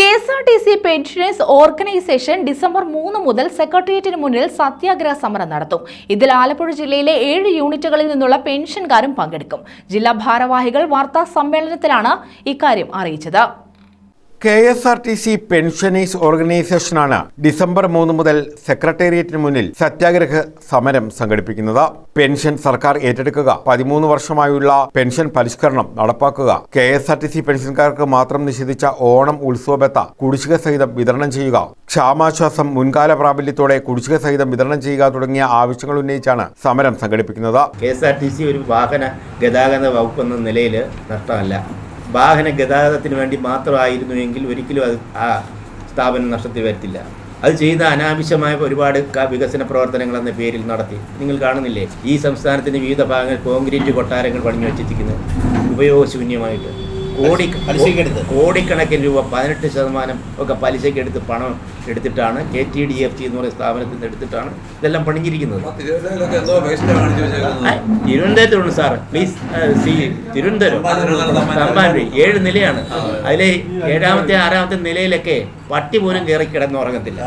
K S R T C pensioners organisation December മൂന്ന് മുതൽ സെക്രട്ടേറിയറ്റിന് മുന്നിൽ സത്യാഗ്രഹ സമരം നടത്തും. ഇതിൽ ആലപ്പുഴ ജില്ലയിലെ ഏഴ് യൂണിറ്റുകളിൽ നിന്നുള്ള പെൻഷൻകാരും പങ്കെടുക്കും. ജില്ലാ ഭാരവാഹികൾ വാർത്താ സമ്മേളനത്തിലാണ് ഇക്കാര്യം അറിയിച്ചത്. K S R T C pensioners ഓർഗനൈസേഷനാണ് December മൂന്ന് മുതൽ സെക്രട്ടേറിയറ്റിന് മുന്നിൽ സത്യാഗ്രഹ സമരം സംഘടിപ്പിക്കുന്നത്. പെൻഷൻ സർക്കാർ ഏറ്റെടുക്കുക പതിമൂന്ന് വർഷമായുള്ള പെൻഷൻ പരിഷ്കരണം നടപ്പാക്കുക. K S R T C പെൻഷൻകാർക്ക് മാത്രം നിഷേധിച്ച ഓണം ഉത്സവബത്ത കുടിശ്ശിക സഹിതം വിതരണം ചെയ്യുക. ക്ഷാമാശ്വാസം മുൻകാല പ്രാബല്യത്തോടെ കുടിശ്ശിക സഹിതം വിതരണം ചെയ്യുക തുടങ്ങിയ ആവശ്യങ്ങൾ ഉന്നയിച്ചാണ് സമരം സംഘടിപ്പിക്കുന്നത്. K S R T C ഒരു വാഹന ഗതാഗത വകുപ്പ് എന്ന നിലയിൽ നഷ്ടമല്ല. വാഹന ഗതാഗതത്തിന് വേണ്ടി മാത്രമായിരുന്നു എങ്കിൽ ഒരിക്കലും അത് ആ സ്ഥാപനം നഷ്ടത്തിൽ വരത്തില്ല. അത് ചെയ്ത അനാവശ്യമായ ഒരുപാട് വികസന പ്രവർത്തനങ്ങൾ എന്ന പേരിൽ നടത്തി. നിങ്ങൾ കാണുന്നില്ലേ? ഈ സംസ്ഥാനത്തിന്റെ വിവിധ ഭാഗങ്ങളിൽ കോൺക്രീറ്റ് കൊട്ടാരങ്ങൾ പണിഞ്ഞു വെച്ചിരിക്കുന്നത് ഉപയോഗശൂന്യമായിട്ട്. കോടി പലിശക്കെടുത്ത് കോടിക്കണക്കിന് രൂപ പതിനെട്ട് ശതമാനം ഒക്കെ പലിശയ്ക്ക് എടുത്ത് പണം എടുത്തിട്ടാണ് K T D F T എന്ന് പറയുന്ന സ്ഥാപനത്തിൽ നിന്ന് എടുത്തിട്ടാണ് ഇതെല്ലാം പണിഞ്ഞിരിക്കുന്നത്. തിരുവനന്തപുരത്തിലുണ്ട് sir please see Thiruvananthapuram. Thampanoor ഏഴ് നിലയാണ്. അതിലെ ഏഴാമത്തെ ആറാമത്തെ നിലയിലൊക്കെ പട്ടി പോലും കയറി കിടന്നുറങ്ങത്തില്ല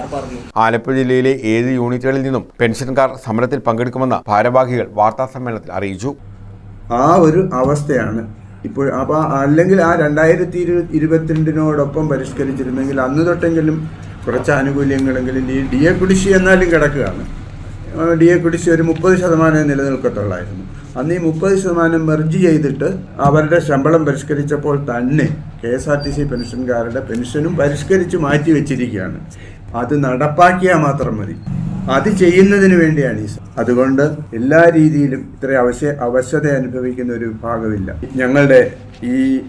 ആലപ്പുഴ ജില്ലയിലെ ഏഴ് യൂണിറ്റുകളിൽ നിന്നും പെൻഷൻകാർ സമരത്തിൽ പങ്കെടുക്കുമെന്ന് ഭാരവാഹികൾ വാർത്താ സമ്മേളനത്തിൽ അറിയിച്ചു. ആ ഒരു അവസ്ഥയാണ് ഇപ്പോൾ അപ്പോൾ അല്ലെങ്കിൽ ആ രണ്ടായിരത്തി ഇരു ഇരുപത്തിരണ്ടിനോടൊപ്പം പരിഷ്കരിച്ചിരുന്നെങ്കിൽ അന്ന് തൊട്ടെങ്കിലും കുറച്ച് ആനുകൂല്യങ്ങളെങ്കിലും ഈ ഡി എ കുടിശ്ശി എന്നാലും കിടക്കുകയാണ്. ഡി എ കുടിശ്ശി ഒരു മുപ്പത് ശതമാനം നിലനിൽക്കത്തുള്ളായിരുന്നു. അന്ന് ഈ മുപ്പത് ശതമാനം മെർജ് ചെയ്തിട്ട് അവരുടെ ശമ്പളം പരിഷ്കരിച്ചപ്പോൾ തന്നെ K S R T C പെൻഷൻകാരുടെ പെൻഷനും പരിഷ്കരിച്ച് മാറ്റി വെച്ചിരിക്കുകയാണ്. അത് നടപ്പാക്കിയാൽ മാത്രം മതി. അത് ചെയ്യുന്നതിന് വേണ്ടിയാണ് ഈ അതുകൊണ്ട് എല്ലാ രീതിയിലും ഇത്ര അവശ അവശത അനുഭവിക്കുന്ന ഒരു ഭാഗമില്ല. ഞങ്ങളുടെ ഈ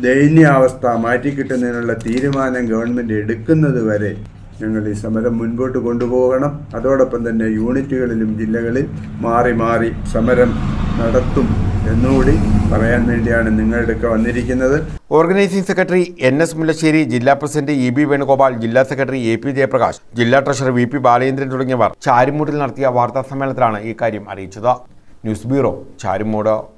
ദയനീയാവസ്ഥ മാറ്റിക്കിട്ടുന്നതിനുള്ള തീരുമാനം ഗവൺമെന്റ് എടുക്കുന്നത് വരെ ഞങ്ങൾ ഈ സമരം മുൻപോട്ട് കൊണ്ടുപോകണം. അതോടൊപ്പം തന്നെ യൂണിറ്റുകളിലും ജില്ലകളിൽ മാറി മാറി സമരം നടത്തും എന്നുകൂടി പറയാൻ വേണ്ടിയാണ് നിങ്ങളുടെയൊക്കെ വന്നിരിക്കുന്നത്. Organising secretary N S Mullassery ജില്ലാ പ്രസിഡന്റ് ഇ ബി വേണുഗോപാൽ ജില്ലാ സെക്രട്ടറി എ പി ജയപ്രകാശ് ജില്ലാ ട്രഷറർ വി പി ബാലേന്ദ്രൻ തുടങ്ങിയവർ ചാരിമൂട്ടിൽ നടത്തിയ വാർത്താ സമ്മേളനത്തിലാണ് ഇക്കാര്യം അറിയിച്ചത്. News bureau Charimoodu.